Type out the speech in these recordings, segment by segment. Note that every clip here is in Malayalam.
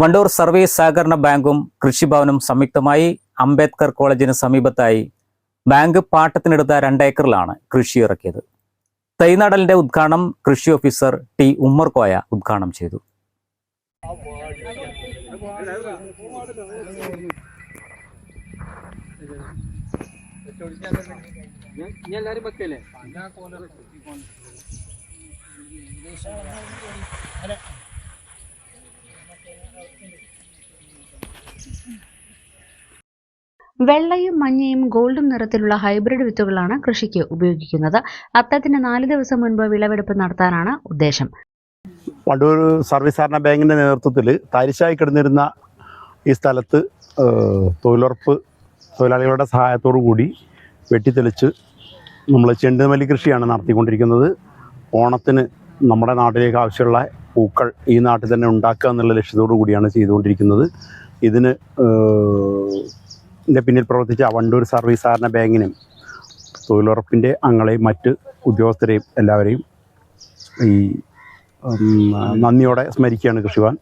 വണ്ടൂർ സർവീസ് സഹകരണ ബാങ്കും കൃഷിഭവനും സംയുക്തമായി അംബേദ്കർ കോളേജിന് സമീപത്തായി ബാങ്ക് പാട്ടത്തിനെടുത്ത രണ്ടേക്കറിലാണ് കൃഷി ഇറക്കിയത്. തൈനടലിന്റെ ഉദ്ഘാടനം കൃഷി ഓഫീസർ ടി ഉമ്മർകോയ ഉദ്ഘാടനം ചെയ്തു. വെള്ളയും മഞ്ഞയും ഗോൾഡും നിറത്തിലുള്ള ഹൈബ്രിഡ് വിത്തുകളാണ് കൃഷിക്ക് ഉപയോഗിക്കുന്നത്. അത്തത്തിന് നാല് ദിവസം മുൻപ് വിളവെടുപ്പ് നടത്താനാണ് ഉദ്ദേശം. വണ്ടൂർ സർവീസ് ബാങ്കിന്റെ നേതൃത്വത്തിൽ തരിശായി കിടന്നിരുന്ന ഈ സ്ഥലത്ത് തൊഴിലുറപ്പ് തൊഴിലാളികളുടെ സഹായത്തോടു കൂടി വെട്ടിത്തെളിച്ച് നമ്മൾ ചെണ്ടുമല്ലി കൃഷിയാണ് നടത്തിക്കൊണ്ടിരിക്കുന്നത്. ഓണത്തിന് നമ്മുടെ നാട്ടിലേക്ക് ആവശ്യമുള്ള പൂക്കൾ ഈ നാട്ടിൽ തന്നെ ഉണ്ടാക്കുക എന്നുള്ള ലക്ഷ്യത്തോടു കൂടിയാണ് ചെയ്തുകൊണ്ടിരിക്കുന്നത്. ഇതിന് ഇതിന്റെ പിന്നിൽ പ്രവർത്തിച്ച വണ്ടൂർ സർവീസ് സഹകരണ ബാങ്കിനും തൊഴിലുറപ്പിന്റെ അംഗങ്ങളെയും മറ്റ് ഉദ്യോഗസ്ഥരെയും എല്ലാവരെയും ഈ നന്ദിയോടെ സ്മരിക്കുകയാണ് കൃഷിവാൻ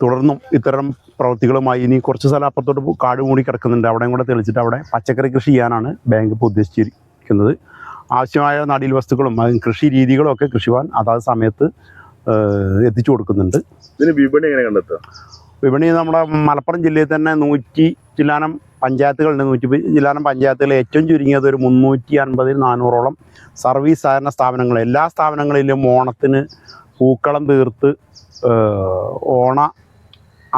തുടർന്നും ഇത്തരം പ്രവൃത്തികളുമായി ഇനി കുറച്ച് സ്ഥലം അപ്പുറത്തോട്ട് കാട് മൂടി കിടക്കുന്നുണ്ട്. അവിടെയും കൂടെ തെളിച്ചിട്ട് അവിടെ പച്ചക്കറി കൃഷി ചെയ്യാനാണ് ബാങ്ക് ഇപ്പോൾ ഉദ്ദേശിച്ചിരിക്കുന്നത്. ആവശ്യമായ നടീൽ വസ്തുക്കളും കൃഷി രീതികളും ഒക്കെ കൃഷിവാൻ അതാത് സമയത്ത് എത്തിച്ചു കൊടുക്കുന്നുണ്ട്. ഇതിന് വിപണി എങ്ങനെ കണ്ടെത്തുക? വിപണി നമ്മുടെ മലപ്പുറം ജില്ലയിൽ തന്നെ നൂറ്റി ചില്ലാനം പഞ്ചായത്തുകളുണ്ട് നൂറ്റി ജില്ലാനം പഞ്ചായത്തുകൾ ഏറ്റവും ചുരുങ്ങിയത് ഒരു മുന്നൂറ്റി അൻപതിൽ നാനൂറോളം സർവീസ് സഹകരണ സ്ഥാപനങ്ങൾ. എല്ലാ സ്ഥാപനങ്ങളിലും ഓണത്തിന് പൂക്കളം തീർത്ത് ഓണ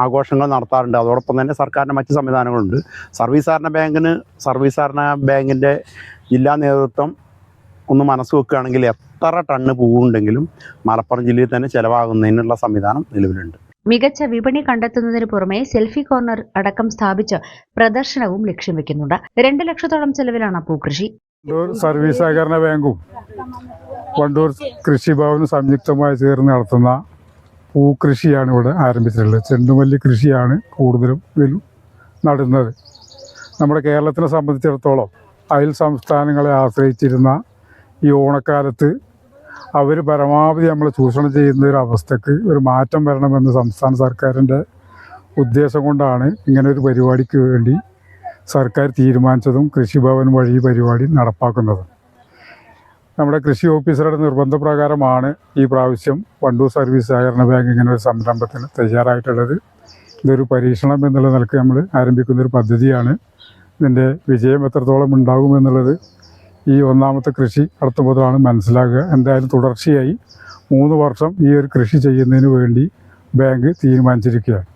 ആഘോഷങ്ങൾ നടത്താറുണ്ട്. അതോടൊപ്പം തന്നെ സർക്കാരിന്റെ മറ്റ് സംവിധാനങ്ങളുണ്ട്. സർവീസ് സഹകരണ ബാങ്കിന് സർവീസ് സഹകരണ ബാങ്കിന്റെ ജില്ലാ നേതൃത്വം ഒന്ന് മനസ്സ് വെക്കുകയാണെങ്കിൽ എത്ര ടണ്ണ് പൂവുണ്ടെങ്കിലും മലപ്പുറം ജില്ലയിൽ തന്നെ ചിലവാകുന്നതിനുള്ള സംവിധാനം നിലവിലുണ്ട്. മികച്ച വിപണി കണ്ടെത്തുന്നതിന് പുറമെ സെൽഫി കോർണർ അടക്കം സ്ഥാപിച്ച് പ്രദർശനവും ലക്ഷ്യം വെക്കുന്നുണ്ട്. രണ്ട് ലക്ഷത്തോളം ചെലവിലാണ് പൂക്കൃഷി സർവീസ് സഹകരണ ബാങ്കും വണ്ടൂർ കൃഷിഭവനും സംയുക്തമായി ചേർന്ന് നടത്തുന്ന പൂക്കൃഷിയാണ് ഇവിടെ ആരംഭിച്ചിട്ടുള്ളത്. ചെണ്ടുമല്ലി കൃഷിയാണ് കൂടുതലും നടുന്നത്. നമ്മുടെ കേരളത്തിനെ സംബന്ധിച്ചിടത്തോളം അയൽ സംസ്ഥാനങ്ങളെ ആശ്രയിച്ചിരുന്ന ഈ ഓണക്കാലത്ത് അവർ പരമാവധി നമ്മൾ ചൂഷണം ചെയ്യുന്ന ഒരു അവസ്ഥക്ക് ഒരു മാറ്റം വരണമെന്ന് സംസ്ഥാന സർക്കാരിന്റെ ഉദ്ദേശം കൊണ്ടാണ് ഇങ്ങനെ ഒരു പരിപാടിക്ക് വേണ്ടി സർക്കാർ തീരുമാനിച്ചതും കൃഷിഭവൻ വഴി പരിപാടി നടപ്പാക്കുന്നത്. നമ്മുടെ കൃഷി ഓഫീസറുടെ നിർബന്ധപ്രകാരമാണ് ഈ പ്രാവശ്യം വണ്ടൂർ സർവീസ് സഹകരണ ബാങ്ക് ഇങ്ങനെ ഒരു സംരംഭത്തിന് തയ്യാറായിട്ടുള്ളത്. ഇതൊരു പരീക്ഷണം എന്നുള്ള നിലയ്ക്ക് നമ്മൾ ആരംഭിക്കുന്ന ഒരു പദ്ധതിയാണ്. ഇതിന്റെ വിജയം എത്രത്തോളം ഉണ്ടാകുമെന്നുള്ളത് ഈ ഒന്നാമത്തെ കൃഷി നടത്തുമ്പോഴാണ് മനസ്സിലാക്കുക എന്തായാലും തുടർച്ചയായി മൂന്ന് വർഷം ഈ ഒരു കൃഷി ചെയ്യുന്നതിന് വേണ്ടി ബാങ്ക് തീരുമാനിച്ചിരിക്കുകയാണ്.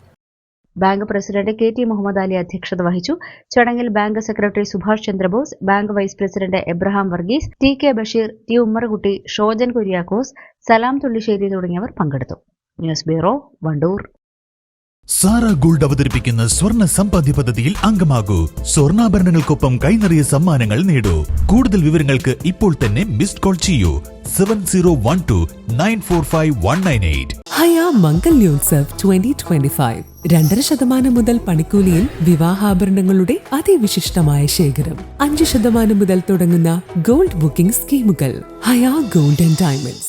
Bank president K T Muhammad Ali അധ്യക്ഷത വഹിച്ചു. ചടങ്ങിൽ bank secretary Subhash Chandrabose bank vice president Abraham Varghese T K Basheer T Ummerkutty Shojan Kuriakose Salam Thullissery തുടങ്ങിയവർ പങ്കെടുത്തു. News bureau Wandoor. Sara gold അവതരിപ്പിക്കുന്ന സ്വർണ സമ്പാദ്യ പദ്ധതിയിൽ അംഗമാകൂ. സ്വർണാഭരണങ്ങൾക്കൊപ്പം കൈനിറിയ സമ്മാനങ്ങൾ നേടൂ. കൂടുതൽ വിവരങ്ങൾക്ക് ഇപ്പോൾ തന്നെ മിസ്ഡ് കോൾ ചെയ്യൂ. Seven zero one two nine four five one nine eight. Haya Mangalyotsav twenty twenty five രണ്ടര ശതമാനം മുതൽ പണിക്കൂലിയിൽ വിവാഹാഭരണങ്ങളുടെ അതിവിശിഷ്ടമായ ശേഖരം. അഞ്ച് ശതമാനം മുതൽ തുടങ്ങുന്ന ഗോൾഡ് ബുക്കിംഗ് സ്കീമുകൾ. ഹയാ ഗോൾഡ് ആൻഡ് ഡയമണ്ട്സ്.